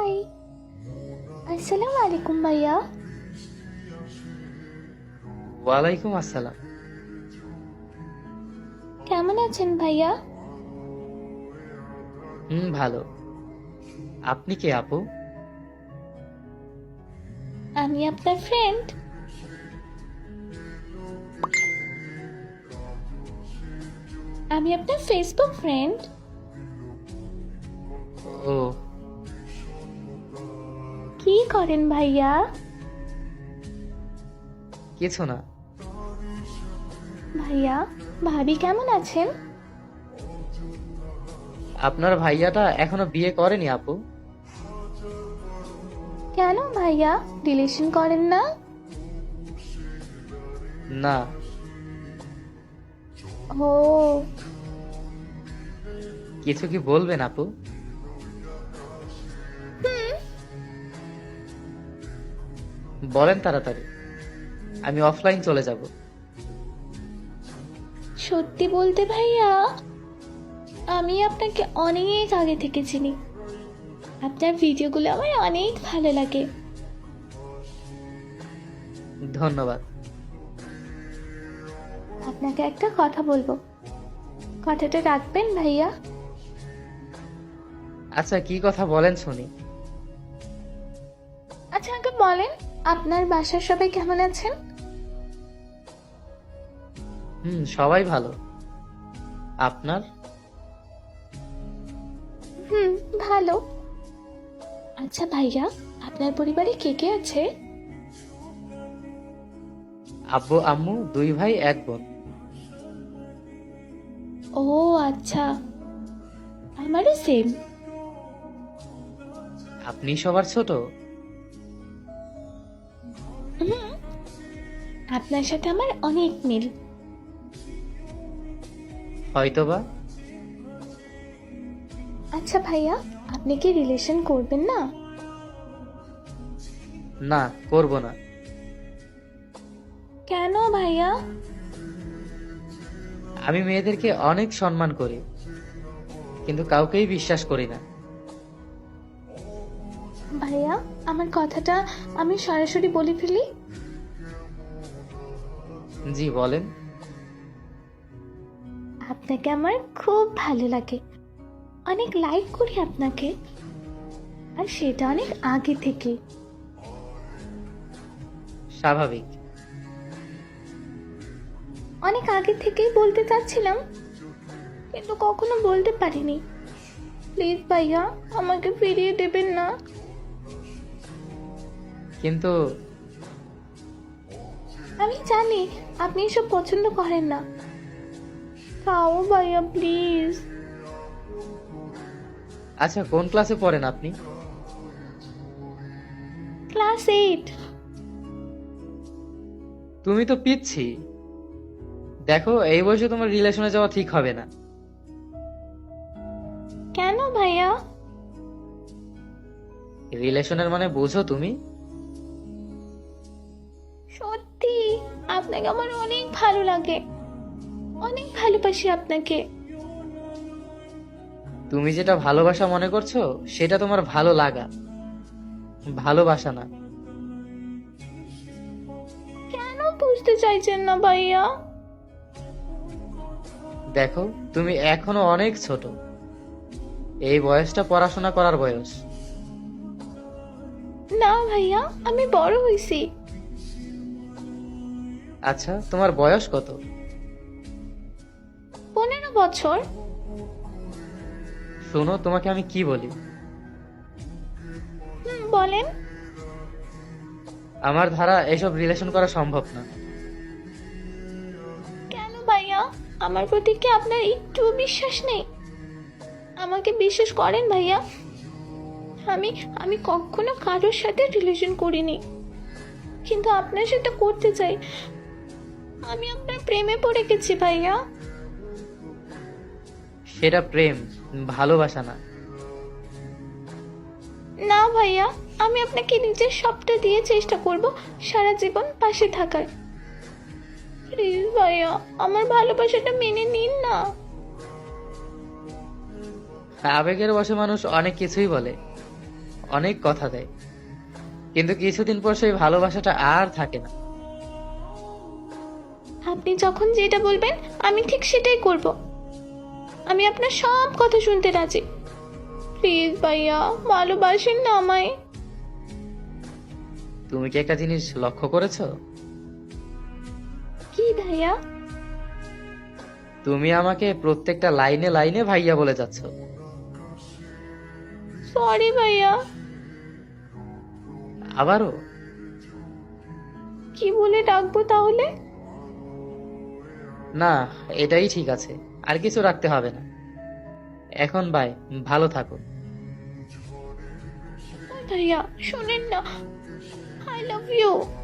High আসসালামু আলাইকুম ভাইয়া ওয়ালাইকুম আসসালাম কেমন আছেন ভাইয়া হুম ভালো আপনি কে আপু আমি আপনার ফ্রেন্ড আমি আপনার ফেসবুক ফ্রেন্ড ও কি করেন ভাইয়া? কিছু না। ভাইয়া ভাবি কেমন আছেন? আপনার ভাইয়াটা এখনও বিয়ে করেনি আপু? কেন ভাইয়া? রিলেশন করেন না? না। ও। কিছু কি বলবেন আপু? বলেন তাড়াতাড়ি। আমি অফলাইন চলে যাব। সত্যি বলতে ভাইয়া আমি আপনাকে অনেক আগে থেকে চিনি। আপনার ভিডিওগুলো আমার অনেক ভালো লাগে। ধন্যবাদ। আপনাকে একটা কথা বলব। কথাটা রাখবেন ভাইয়া? আচ্ছা কি কথা বলেন শুনি। আচ্ছা আগে বলেন। আপনার বাসার সবাই কেমন আছেন? হুম সবাই ভালো। আপনার? হুম ভালো। আচ্ছা ভাইয়া আপনার পরিবারে কে কে আছে? আব্বু আম্মু দুই ভাই এক বোন। ও আচ্ছা। আমারও সেম। আপনি সবার ছোট? আপনার সাথে আমার অনেক মিল। হয়তোবা। আচ্ছা ভাইয়া আপনি কি রিলেশন করবেন না? না করব না। কেন ভাইয়া? আমি মেয়েদেরকে অনেক সম্মান করি কিন্তু কাউকেই বিশ্বাস করি না। ভাইয়া আমার কথাটা আমি সরাসরি বলে ফেলি? জি বলেন। আপনাকে আমার খুব ভালো লাগে। অনেক লাইক করি আপনাকে। আর সেটা অনেক আগে থেকে। স্বাভাবিক। অনেক আগে থেকেই বলতে চাচ্ছিলাম কিন্তু কখনো বলতে পারিনি। প্লিজ ভাইয়া আমাকে ফিরিয়ে দেবেন না। কিন্তু আমি জানি আপনি এসব পছন্দ করেন না। তাও ভাইয়া প্লিজ। আচ্ছা কোন ক্লাসে পড়েন আপনি? Class eight. তুমি তো পিচ্ছি। দেখো এই বয়সে তোমার রিলেশনে যাওয়া ঠিক হবে না। কেন ভাইয়া? রিলেশনের মানে বুঝো তুমি? সত্যি আপনাকে আমার অনেক ভালো লাগে। অনেক ভালোবাসি আপনাকে। তুমি যেটা ভালোবাসা মনে করছ সেটা তোমার ভালো লাগা। ভালোবাসা না। কেন বুঝতে চাইছেন না ভাইয়া? দেখো তুমি এখনও অনেক ছোট। এই বয়সটা পড়াশোনা করার বয়স। না ভাইয়া আমি বড় হয়েছি আচ্ছা তোমার বয়স কত? পনেরো বছর। শোনো তোমাকে আমি কি বলি? হুম, বলেন। আমার ধারা এসব রিলেশন করা সম্ভব না। কেন ভাইয়া? আমার প্রতি কি আপনার একটু বিশ্বাস নেই? আমাকে বিশ্বাস করেন ভাইয়া? আমি আমি কখনো কারোর সাথে রিলেশন করিনি। কিন্তু আপনার সাথে করতে চাই। আমি আপনার প্রেমে পড়ে গেছি ভাইয়া। সেটা প্রেম ভালোবাসা না। না ভাইয়া আমি আপনাকে নিজের সবটা দিয়ে চেষ্টা করব সারা জীবন পাশে থাকার। প্লিজ ভাইয়া আমার ভালোবাসাটা মেনে নিন না। আবেগের বসে মানুষ অনেক কিছুই বলে অনেক কথা দেয়। কিন্তু কিছুদিন পর সেই ভালোবাসাটা আর থাকে না। আপনি যখন যেটা বলবেন আমি ঠিক সেটাই করব। আমি আপনার সব কথা শুনতে রাজি। প্লিজ ভাইয়া ভালোবাসেন না আমায়। তুমি কি একটা জিনিস লক্ষ্য করেছ? কি ভাইয়া? তুমি আমাকে প্রত্যেকটা লাইনে লাইনে ভাইয়া বলে যাচ্ছ। সরি ভাইয়া। আবারও? কি বলে ডাকবো তাহলে? না, এটাই ঠিক আছে। আর কিছু রাখতে হবে না। এখন ভাই, ভালো থাকো ভাইয়া, শোনেন না। I love you